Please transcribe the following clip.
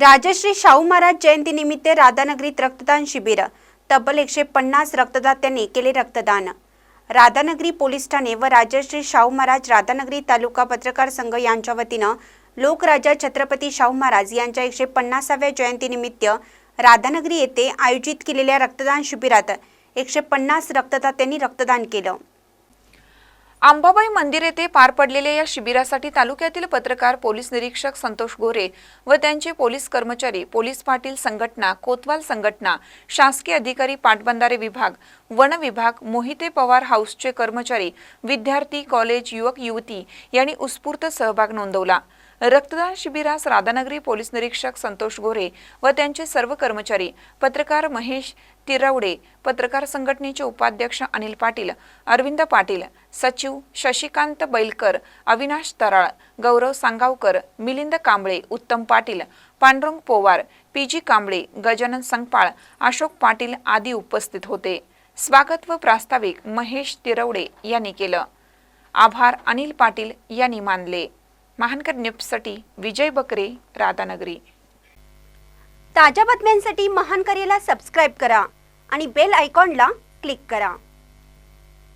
राजश्री शाहू महाराज जयंतीनिमित्त राधानगरीत रक्तदान शिबिर. तब्बल एकशे पन्नास रक्तदात्यांनी केले रक्तदान. राधानगरी पोलीस ठाणे व राजश्री शाहू महाराज राधानगरी तालुका पत्रकार संघ यांच्या वतीनं लोकराजा छत्रपती शाहू महाराज यांच्या एकशे पन्नासाव्या जयंतीनिमित्त राधानगरी येथे आयोजित केलेल्या रक्तदान शिबिरात एकशे पन्नास रक्तदात्यांनी रक्तदान केलं. अंबाबाई मंदिर येथे पार पडलेल्या या शिबिरासाठी तालुक्यातील पत्रकार पोलीस निरीक्षक संतोष गोरे व त्यांचे पोलीस कर्मचारी पोलीस पाटील संघटना कोतवाल संघटना शासकीय अधिकारी पाटबंधारे विभाग वन विभाग मोहिते पवार हाऊसचे कर्मचारी विद्यार्थी कॉलेज युवक युवती यांनी उत्स्फूर्त सहभाग नोंदवला. रक्तदान शिबिरास राधानगरी पोलीस निरीक्षक संतोष गोरे व त्यांचे सर्व कर्मचारी पत्रकार महेश तिरवडे पत्रकार संघटनेचे उपाध्यक्ष अनिल पाटील अरविंद पाटील सचिव शशिकांत बैलकर अविनाश तराळ गौरव सांगावकर मिलिंद कांबळे उत्तम पाटील पांडुरंग पोवार पी जी कांबळे गजानन संगपाळ अशोक पाटील आदी उपस्थित होते. स्वागत व प्रास्ताविक महेश तिरवडे यांनी केलं. आभार अनिल पाटील यांनी मानले. महानकर न्यूजसाठी विजय बकरे राधानगरी. ताज्या बातम्यांसाठी महानकरेला सबस्क्राईब करा आणि बेल आयकॉनला क्लिक करा.